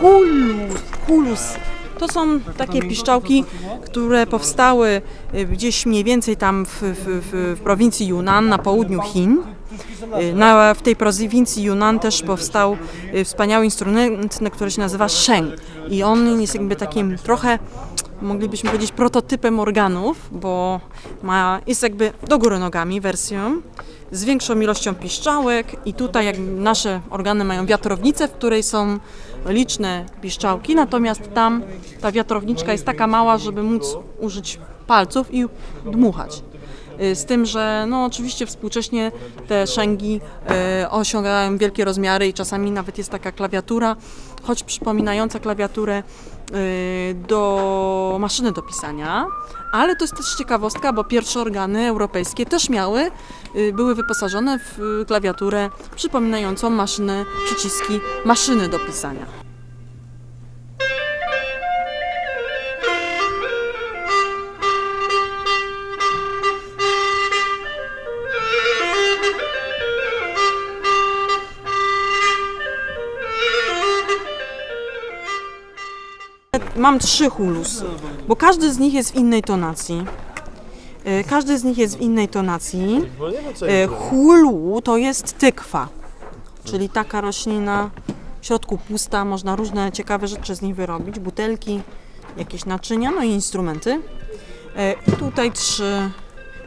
hulus. hulus. To są takie piszczałki, które powstały y, gdzieś mniej więcej tam w, w, w, prowincji Yunnan na południu Chin. Y, Na, w tej prowincji Yunnan też powstał y, wspaniały instrument, który się nazywa sheng. I on jest jakby takim trochę, moglibyśmy powiedzieć, prototypem organów, bo ma, jest jakby do góry nogami wersją z większą ilością piszczałek i tutaj jak nasze organy mają wiatrownicę, w której są liczne piszczałki, natomiast tam ta wiatrowniczka jest taka mała, żeby móc użyć palców i dmuchać. Y, Z tym, że no oczywiście współcześnie te szęgi y, osiągają wielkie rozmiary i czasami nawet jest taka klawiatura, choć przypominająca klawiaturę y, do maszyny do pisania, ale to jest też ciekawostka, bo pierwsze organy europejskie też miały, były wyposażone w klawiaturę przypominającą maszynę, przyciski maszyny do pisania. Mam trzy hulusy, bo każdy z nich jest w innej tonacji. E, Każdy z nich jest w innej tonacji. E, Hulu to jest tykwa, czyli taka roślina w środku pusta, można różne ciekawe rzeczy z nich wyrobić, butelki, jakieś naczynia, no i instrumenty. E, I tutaj trzy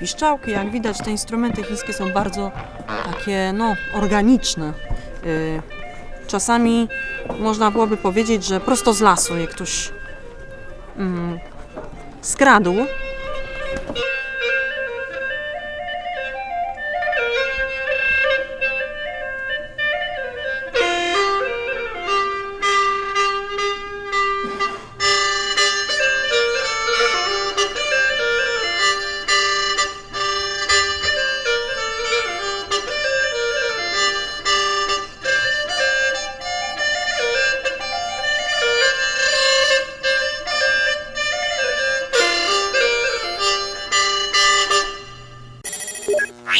piszczałki, jak widać te instrumenty chińskie są bardzo takie no organiczne. Czasami można byłoby powiedzieć, że prosto z lasu je ktoś mm, skradł.